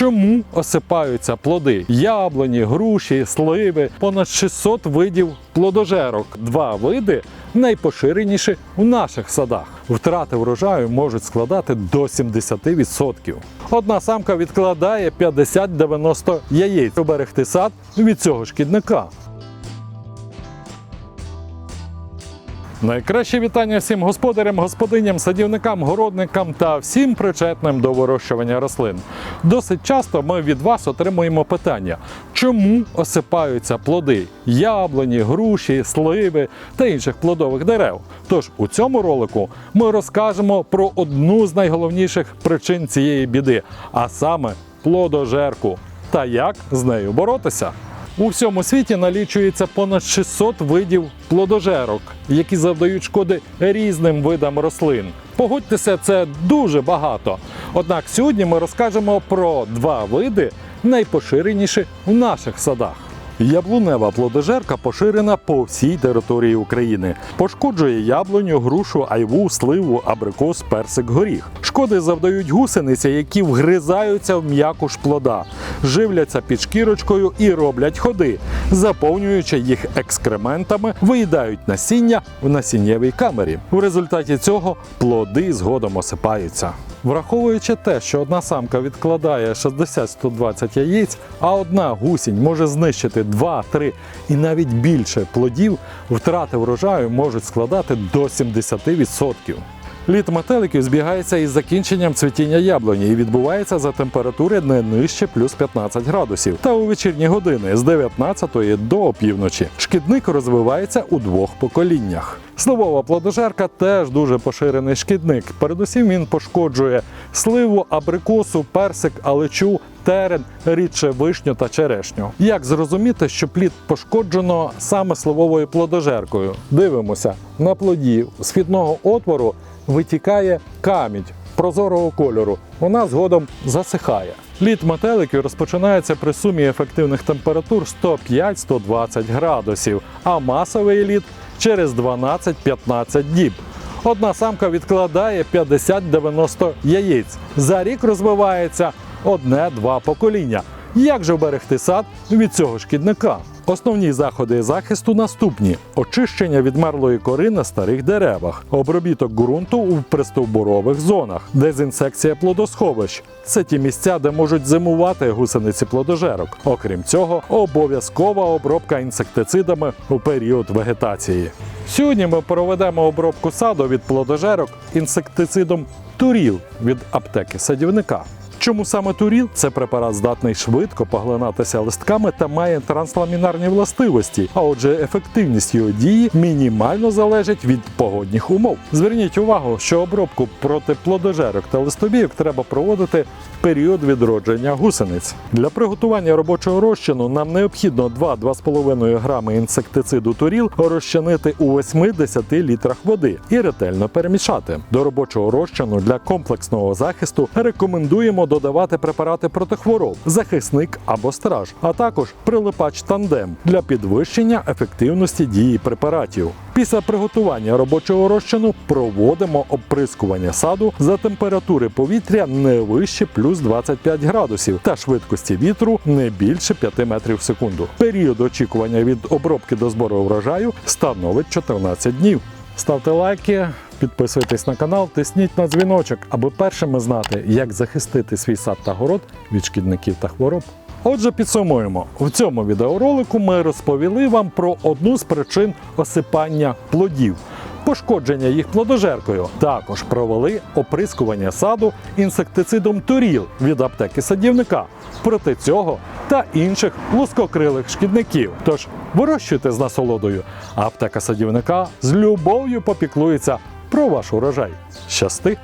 Чому осипаються плоди? Яблуні, груші, сливи, понад 600 видів плодожерок. Два види найпоширеніші у наших садах. Втрати врожаю можуть складати до 70%. Одна самка відкладає 50-90 яєць. оберегти сад від цього шкідника. Найкраще вітання всім господарям, господиням, садівникам, городникам та всім причетним до вирощування рослин. Досить часто ми від вас отримуємо питання, чому осипаються плоди яблуні, груші, сливи та інших плодових дерев. Тож у цьому ролику ми розкажемо про одну з найголовніших причин цієї біди, а саме плодожерку та як з нею боротися. У всьому світі налічується понад 600 видів плодожерок, які завдають шкоди різним видам рослин. Погодьтеся, це дуже багато. Однак сьогодні ми розкажемо про два види найпоширеніші в наших садах. Яблунева плодожерка поширена по всій території України. Пошкоджує яблуню, грушу, айву, сливу, абрикос, персик, горіх. Шкоди завдають гусениці, які вгризаються в м'якуш плода, живляться під шкірочкою і роблять ходи, заповнюючи їх екскрементами, виїдають насіння в насіннєвій камері. В результаті цього плоди згодом осипаються. Враховуючи те, що одна самка відкладає 60-120 яєць, а одна гусінь може знищити 2-3 і навіть більше плодів, втрати врожаю можуть складати до 70%. Літ метеликів збігається із закінченням цвітіння яблуні і відбувається за температури не нижче плюс 15 градусів та у вечірні години з 19 до опівночі. Шкідник розвивається у двох поколіннях. Сливова плодожерка теж дуже поширений шкідник. Передусім він пошкоджує сливу, абрикосу, персик, алечу, терен, рідше вишню та черешню. Як зрозуміти, що плід пошкоджено саме сливовою плодожеркою? Дивимося на плоді з фітного отвору витікає камінь прозорого кольору. Вона згодом засихає. Літ метеликів розпочинається при сумі ефективних температур 105-120 градусів, а масовий літ через 12-15 діб. Одна самка відкладає 50-90 яєць. За рік розвивається одне-два покоління. Як же вберегти сад від цього шкідника? Основні заходи захисту наступні: очищення відмерлої кори на старих деревах, обробіток ґрунту у пристовбурових зонах, дезінсекція плодосховищ. Це ті місця, де можуть зимувати гусениці плодожерок. Окрім цього, обов'язкова обробка інсектицидами у період вегетації. Сьогодні ми проведемо обробку саду від плодожерок інсектицидом Туріл від аптеки садівника. Чому саме туріл? Це препарат здатний швидко поглинатися листками та має трансламінарні властивості. А отже, ефективність його дії мінімально залежить від погодних умов. Зверніть увагу, що обробку проти плодожерок та листобійок треба проводити в період відродження гусениць. Для приготування робочого розчину нам необхідно 2-2,5 грами інсектициду туріл розчинити у 8-10 літрах води і ретельно перемішати. До робочого розчину для комплексного захисту рекомендуємо додавати препарати проти хвороб, захисник або страж, а також прилипач тандем для підвищення ефективності дії препаратів. Після приготування робочого розчину проводимо оприскування саду за температури повітря не вище плюс 25 градусів та швидкості вітру не більше 5 метрів в секунду. Період очікування від обробки до збору врожаю становить 14 днів. Ставте лайки, підписуйтесь на канал, тисніть на дзвіночок, аби першими знати, як захистити свій сад та город від шкідників та хвороб. Отже, підсумуємо. В цьому відеоролику ми розповіли вам про одну з причин осипання плодів. Пошкодження їх плодожеркою. Також провели оприскування саду інсектицидом Туріл від аптеки садівника проти цього та інших лускокрилих шкідників. Тож вирощуйте з насолодою. Аптека садівника з любов'ю попіклується про ваш урожай. Щасти!